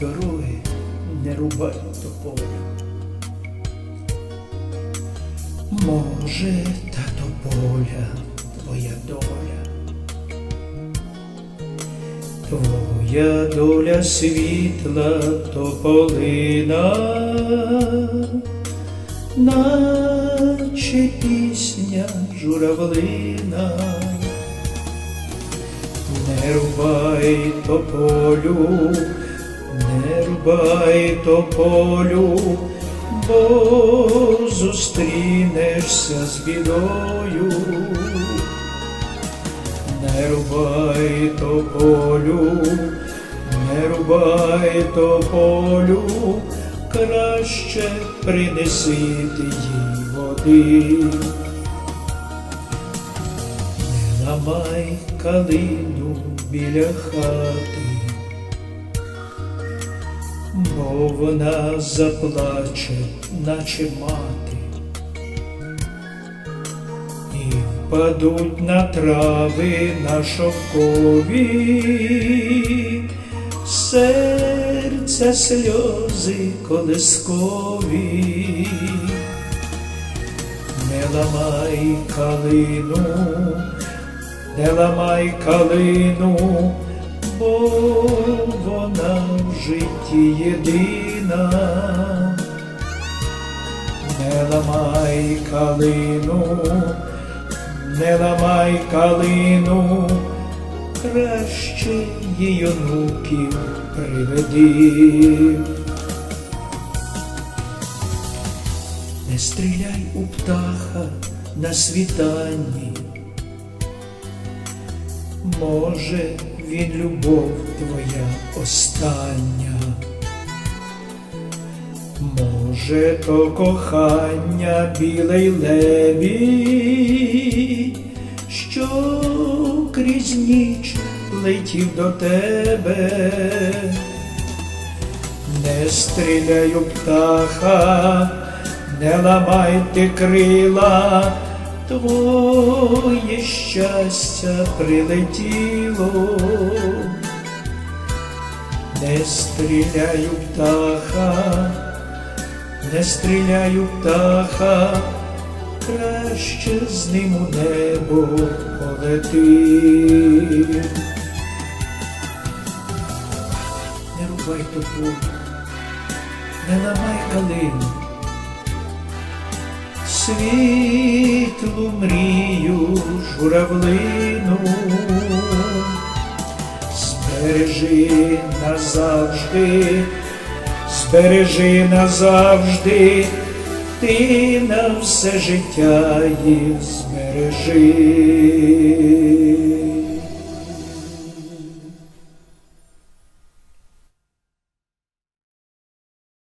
дороги не рубай тополю. Може, та тополя твоя доля. Твоя доля світла тополина, наче пісня журавлина. Не рубай тополю, не рубай тополю, бо зустрінешся з бідою. Не рубай тополю, не рубай тополю, краще принеси їй води. Не ламай калину біля хати, бо вона заплаче, наче мати, і впадуть на трави на шовкові, серця сльози колискові. Не ламай калину, не ламай калину, бо вона житті єдина. Не ламай калину, не ламай калину, краще її онуків приведи. Не стріляй у птаха на світанні, може, він любов твоя остання, може, то кохання білий лебідь, що крізь ніч летів до тебе. Не стріляй у птаха, не ламайте крила, твоє щастя прилетіло. Не стріляй у птаха, не стріляй у птаха, краще з ним у небо полети. Не рубай тополю, не ламай калину, світлу мрію журавлину, збережи назавжди, збережи назавжди, ти на все життя їх збережи.